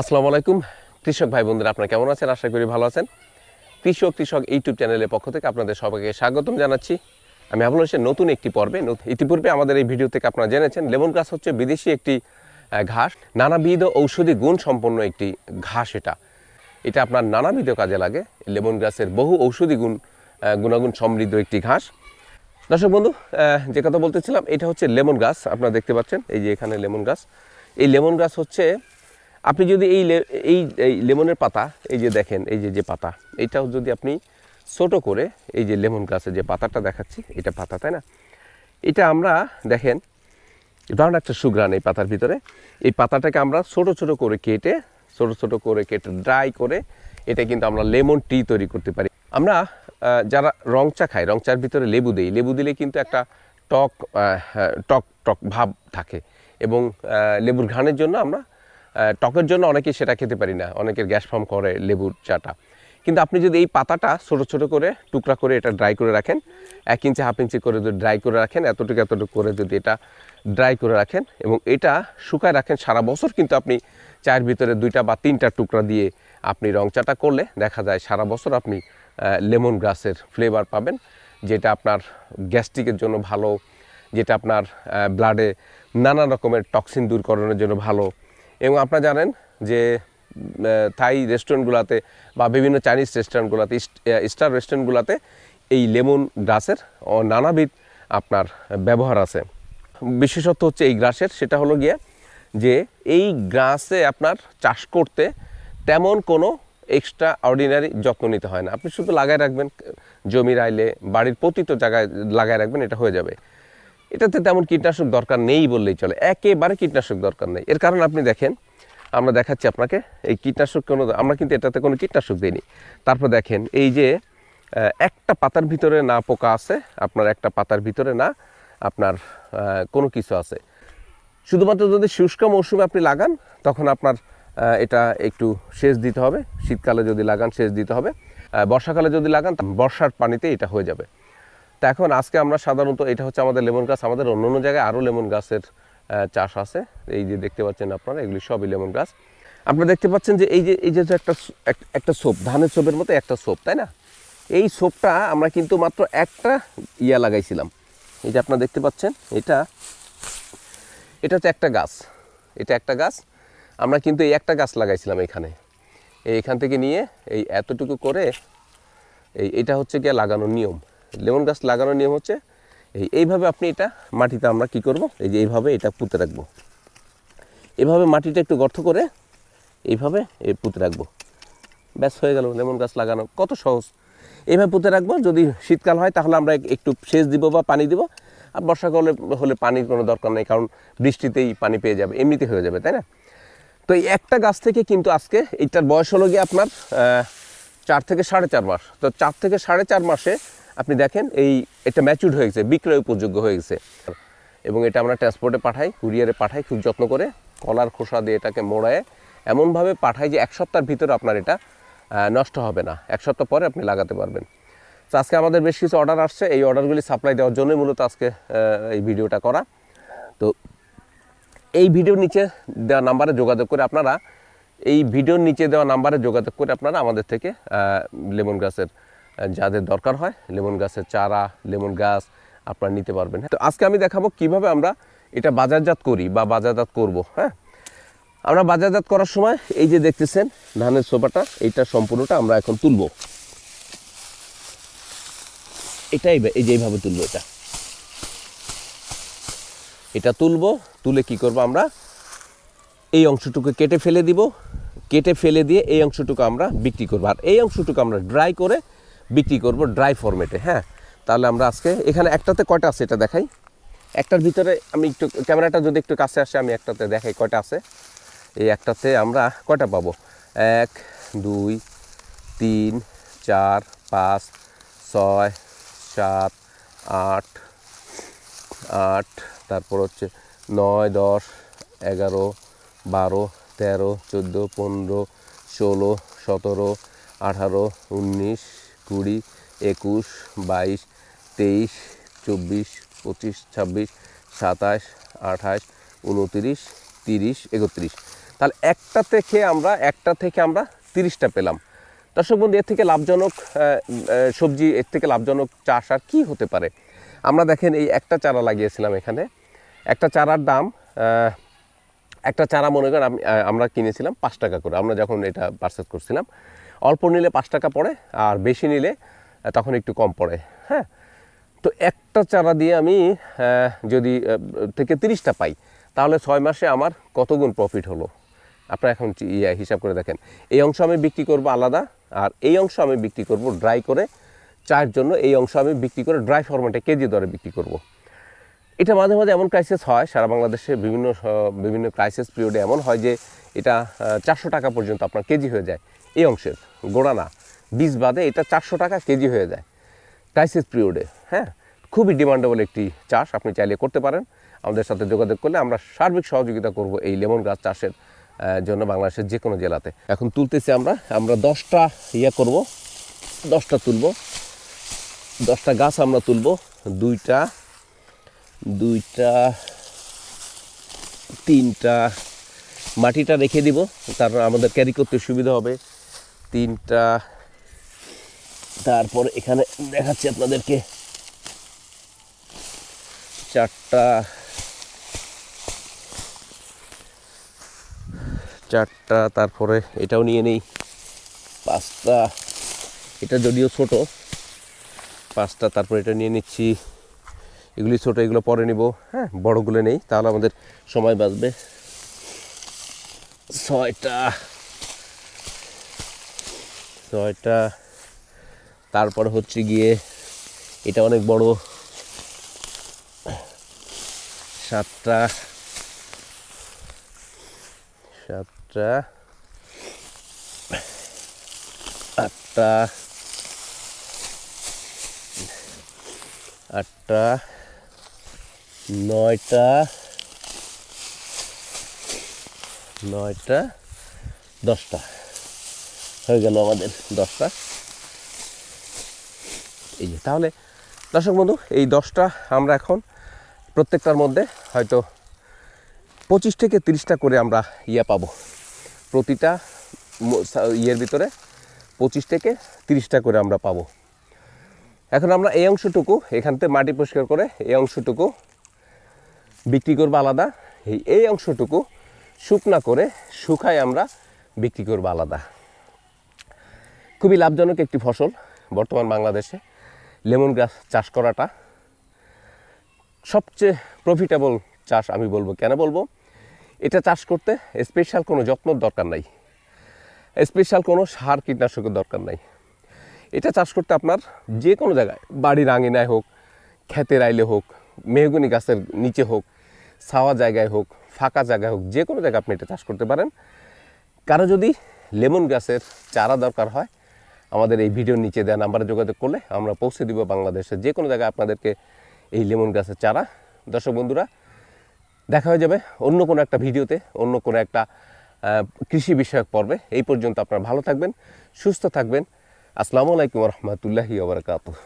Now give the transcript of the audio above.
আসসালামু আলাইকুম। কৃষক ভাই বোনদের আপনারা কেমন আছেন? আশা করি ভালো আছেন। কৃষক কৃষক ইউটিউব চ্যানেলের পক্ষ থেকে আপনাদের সবাইকে স্বাগতম জানাচ্ছি। আমি আবুল হোসেন নতুন একটি পর্বে ইতিপূর্বে আমাদের এই ভিডিও থেকে আপনারা জেনেছেন লেমন গ্রাস হচ্ছে বিদেশি একটি ঘাস। নানাবিধ ঔষধি গুণ সম্পন্ন একটি ঘাস এটা। এটা আপনার নানাবিধ কাজে লাগে। লেমন গ্রাসের বহু ঔষধি গুণ গুণাগুণ সমৃদ্ধ একটি ঘাস। দর্শক বন্ধু যে কথা বলতেছিলাম, এটা হচ্ছে লেমন গাছ। আপনারা দেখতে পাচ্ছেন, এই যে এখানে লেমন গাছ। এই লেমন গাছ হচ্ছে আপনি যদি এই এই এই লেমনের পাতা এই যে দেখেন এই যে যে পাতা এটাও যদি আপনি ছোটো করে এই যে লেমন গাছের যে পাতাটা দেখাচ্ছি এটা পাতা তাই না? এটা আমরা দেখেন দারুণ একটা সুগ্রান এই পাতার ভিতরে। এই পাতাটাকে আমরা ছোট ছোট করে কেটে ছোট ছোট করে কেটে ড্রাই করে এটা কিন্তু আমরা লেমন টি তৈরি করতে পারি। আমরা যারা রং চা খাই রং চার ভিতরে লেবু দিই লেবু দিলে কিন্তু একটা টক হ্যাঁ, টক টক ভাব থাকে এবং লেবুর ঘানের জন্য আমরা টকের জন্য অনেকেই সেটা খেতে পারি না। অনেকের গ্যাস ফর্ম করে লেবুর চাটা। কিন্তু আপনি যদি এই পাতাটা ছোটো ছোটো করে, টুকরা করে এটা ড্রাই করে রাখেন, এক ইঞ্চি হাফ ইঞ্চি করে যদি ড্রাই করে রাখেন, এতটুকু এতটুকু করে যদি এটা ড্রাই করে রাখেন এবং এটা শুকায় রাখেন সারা বছর কিন্তু আপনি চায়ের ভিতরে দুইটা বা তিনটা টুকরা দিয়ে আপনি রং চাটা করলে দেখা যায় সারা বছর আপনি লেমন গ্রাসের ফ্লেভার পাবেন, যেটা আপনার গ্যাস্ট্রিকের জন্য ভালো, যেটা আপনার ব্লাডে নানা রকমের টক্সিন দূরকরণের জন্য ভালো এবং আপনারা জানেন যে থাই রেস্টুরেন্টগুলোতে বা বিভিন্ন চাইনিজ রেস্টুরেন্টগুলোতে স্টার রেস্টুরেন্টগুলোতে এই লেমন গ্রাসের নানাবিধ আপনার ব্যবহার আছে। বিশেষত্ব হচ্ছে এই গ্রাসের, সেটা হলো গিয়ে যে এই গ্রাসে আপনার চাষ করতে তেমন কোনো এক্সট্রা অর্ডিনারি যত্ন নিতে হয় না। আপনি শুধু লাগায় রাখবেন জমির আইলে বাড়ির প্রতিটা জায়গায় লাগায় রাখবেন, এটা হয়ে যাবে। এটাতে তেমন কীটনাশক দরকার নেই বললেই চলে। একেবারে কীটনাশক দরকার নেই। এর কারণ আপনি দেখেন, আমরা দেখাচ্ছি আপনাকে, এই কীটনাশক কোনো, আমরা কিন্তু এটাতে কোনো কীটনাশক দিইনি। তারপর দেখেন, এই যে একটা পাতার ভিতরে না পোকা আছে, আপনার একটা পাতার ভিতরে না আপনার কোনো কিছু আছে। শুধুমাত্র যদি শুষ্ক মৌসুমে আপনি লাগান, তখন আপনার এটা একটু সেচ দিতে হবে। শীতকালে যদি লাগান, সেচ দিতে হবে। বর্ষাকালে যদি লাগান বর্ষার পানিতে এটা হয়ে যাবে। তা এখন আজকে আমরা সাধারণত এটা হচ্ছে আমাদের লেমন গাছ, আমাদের অন্য অন্য জায়গায় আরও লেমন গাছের চাষ আছে। এই যে দেখতে পাচ্ছেন আপনারা, এগুলি সবই লেমন গাছ। আপনারা দেখতে পাচ্ছেন যে এই যে এই যে একটা একটা সোপ, ধানের সোপের মতো একটা সোপ, তাই না? এই সোপটা আমরা কিন্তু মাত্র একটা ইয়া লাগাইছিলাম। এই যে আপনারা দেখতে পাচ্ছেন, এটা এটা হচ্ছে একটা গাছ। এটা একটা গাছ। আমরা কিন্তু এই একটা গাছ লাগাইছিলাম এখানে। এই এখান থেকে নিয়ে এই এতটুকু করে এই, এটা হচ্ছে গিয়ে লাগানোর নিয়ম। লেমন গাছ লাগানোর নিয়ম হচ্ছে, এই এইভাবে আপনি এটা মাটিতে আমরা কি করব? এই যে এইভাবে এটা পুঁতে রাখব। এভাবে মাটিটা একটু গর্ত করে এইভাবে এই পুঁতে রাখব। ব্যাস, হয়ে গেল লেমন গাছ লাগানো। কত সহজ। এইভাবে পুঁতে রাখব, যদি শীতকাল হয় তাহলে আমরা একটু সেচ দিব বা পানি দিব। আর বর্ষাকালে হলে পানির কোনো দরকার নেই, কারণ বৃষ্টিতেই পানি পেয়ে যাবে, এমনিতে হয়ে যাবে, তাই না? তো এই একটা গাছ থেকে কিন্তু আজকে এইটার বয়স হলো গিয়ে আপনার চার থেকে সাড়ে চার মাস। তো চার থেকে সাড়ে চার মাসে আপনি দেখেন এই এটা ম্যাচুর হয়ে গেছে বিক্রয় উপযোগ্য হয়ে গেছে। এবং এটা আমরা ট্রান্সপোর্টে পাঠাই কুরিয়ারে পাঠাই খুব যত্ন করে কলার খোসা দিয়ে এটাকে মোড়ায়। এমনভাবে পাঠাই যে এক সপ্তাহের ভিতরে আপনার এটা নষ্ট হবে না। এক সপ্তাহ পরে আপনি লাগাতে পারবেন। তো আজকে আমাদের বেশ কিছু অর্ডার আসছে। এই অর্ডারগুলি সাপ্লাই দেওয়ার জন্যই মূলত আজকে এই ভিডিওটা করা। তো এই ভিডিওর নিচে দেওয়া নাম্বারে যোগাযোগ করে আপনারা এই ভিডিওর নিচে দেওয়া নাম্বারে যোগাযোগ করে আপনারা আমাদের থেকে লেমন আহ, যাদের দরকার হয়, লেমন গাছের চারা, লেমন গাছ আপনারা নিতে পারবেন। তো আজকে আমি দেখাবো কীভাবে আমরা এটা বাজারজাত করি বা বাজারজাত করব হ্যাঁ? আমরা বাজারজাত করার সময় এই যে দেখতেছেন, ধানের সোপাটা এইটা সম্পূর্ণটা আমরা এখন তুলব। এটাই এই যে এইভাবে তুলবো এটা। এটা তুলবো, তুলে কি করব আমরা? এই অংশটুকু কেটে ফেলে দিব। কেটে ফেলে দিয়ে এই অংশটুকু আমরা বিক্রি করব। আর এই অংশটুকু আমরা ড্রাই করে বিক্রি করব ড্রাই ফরম্যাটে হ্যাঁ? তাহলে আমরা আজকে এখানে একটাতে কয়টা আছে এটা দেখাই। একটার ভিতরে আমি একটু, ক্যামেরাটা যদি একটু কাছে আসে, আমি একটাতে দেখাই কয়টা আছে। এই একটাতে আমরা কয়টা পাবো? এক, দুই, তিন, চার, পাঁচ, ছয়, সাত, আট আট, তারপর হচ্ছে নয়, দশ, এগারো, বারো, তেরো, চোদ্দ, পনেরো, ষোলো, সতেরো, আঠারো, উনিশ কুড়ি, একুশ, বাইশ, তেইশ, চব্বিশ, পঁচিশ, ছাব্বিশ, সাতাশ, আঠাশ, উনতিরিশ, তিরিশ, একত্রিশ। তাহলে একটা থেকে আমরা, একটা থেকে আমরা তিরিশটা পেলাম। দর্শক বন্ধু, এর থেকে লাভজনক সবজি, এর থেকে লাভজনক চাষ আর কী হতে পারে? আমরা দেখেন এই একটা চারা লাগিয়েছিলাম এখানে। একটা চারার দাম একটা চারা মনে করেন আমি- আমরা কিনেছিলাম পাঁচ টাকা করে। আমরা যখন এটা পারচেস করছিলাম অল্প নিলে পাঁচ টাকা পড়ে আর বেশি নিলে তখন একটু কম পড়ে হ্যাঁ? তো একটা চারা দিয়ে আমি যদি থেকে তিরিশটা পাই, তাহলে ছয় মাসে আমার কত গুণ প্রফিট হলো? আপনারা এখন ইয়ে হিসাব করে দেখেন। এই অংশ আমি বিক্রি করব আলাদা, আর এই অংশ আমি বিক্রি করব ড্রাই করে চায়ের জন্য এই অংশ আমি বিক্রি করে ড্রাই ফরম্যাটে কেজি দরে বিক্রি করব। এটা মাঝে মাঝে এমন ক্রাইসিস হয়, সারা বাংলাদেশে বিভিন্ন বিভিন্ন ক্রাইসিস পিরিয়ডে এমন হয় যে এটা চারশো টাকা পর্যন্ত আপনার কেজি হয়ে যায়। এই অংশের গোড়া না বীজ বাদে এটা চারশো টাকা কেজি হয়ে যায়। ক্রাইসিস পিরিয়ডে হ্যাঁ? খুবই ডিমান্ডেবল একটি চাষ, আপনি চাইলে করতে পারেন। আমাদের সাথে যোগাযোগ করলে আমরা সার্বিক সহযোগিতা করব এই লেমন গাছ চাষের জন্য বাংলাদেশের যে কোনো জেলাতে। এখন তুলতেছি আমরা আমরা দশটা ইয়ে করব, দশটা তুলব, দশটা গাছ আমরা তুলব, দুইটা দুইটা, তিনটা মাটিটা রেখে দিব, তারপর আমাদের ক্যারি করতে সুবিধা হবে। তিনটা, তারপর এখানে দেখাচ্ছি আপনাদেরকে। চারটা চারটা, তারপরে এটাও নিয়ে নেই। পাঁচটা, এটা যদিও ছোট, পাঁচটা, তারপর এটা নিয়ে নিচ্ছি। এগুলি ছোট, এগুলো পরে নিব হ্যাঁ বড়গুলো নেই, তাহলে আমাদের সময় বাঁচবে। ছয়টা। ছয়টা। তারপর হচ্ছে গিয়ে এটা অনেক বড়। সাতটা। সাতটা। আটটা। আটটা। নয়টা। নয়টা, দশটা। হয়ে গেল আমাদের দশটা। এই যে, তাহলে দর্শক বন্ধু, এই দশটা আমরা এখন প্রত্যেকটার মধ্যে হয়তো পঁচিশ থেকে তিরিশটা করে আমরা ইয়ে পাবো। প্রতিটা ইয়ের ভিতরে পঁচিশ থেকে তিরিশটা করে আমরা পাবো। এখন আমরা এই অংশটুকু, এখান থেকে মাটি পরিষ্কার করে এই অংশটুকু বিক্রি করব আলাদা। এই এই অংশটুকু শুকনা করে শুকায় আমরা বিক্রি করব আলাদা। খুবই লাভজনক একটি ফসল বর্তমান বাংলাদেশে। লেমন গাছ চাষ করাটা সবচেয়ে প্রফিটেবল চাষ আমি বলব। কেন বলব? এটা চাষ করতে স্পেশাল কোনো যত্নর দরকার নাই। স্পেশাল কোনো সার কীটনাশকের দরকার নাই। এটা চাষ করতে আপনার যে কোনো জায়গায়, বাড়ির আঙিনায় হোক, ক্ষেতের আইলে হোক, মেহগুনি গাছের নিচে হোক, ছাওয়া জায়গায় হোক ফাঁকা জায়গায় হোক, যে কোনো জায়গায় আপনি এটা চাষ করতে পারেন। কারও যদি লেমন গাছের চারা দরকার হয়, আমাদের এই ভিডিওর নিচে দেওয়া নাম্বারে যোগাযোগ করলে আমরা পৌঁছে দিব বাংলাদেশের যে কোনো জায়গায় আপনাদেরকে এই লেমন গাছের চারা। দর্শক বন্ধুরা, দেখা হয়ে যাবে অন্য কোনো একটা ভিডিওতে, অন্য কোনো একটা কৃষি বিষয়ক পর্বে। এই পর্যন্ত আপনারা ভালো থাকবেন, সুস্থ থাকবেন। আসসালামু আলাইকুম রহমতুল্লাহি ওবরাকাতুহ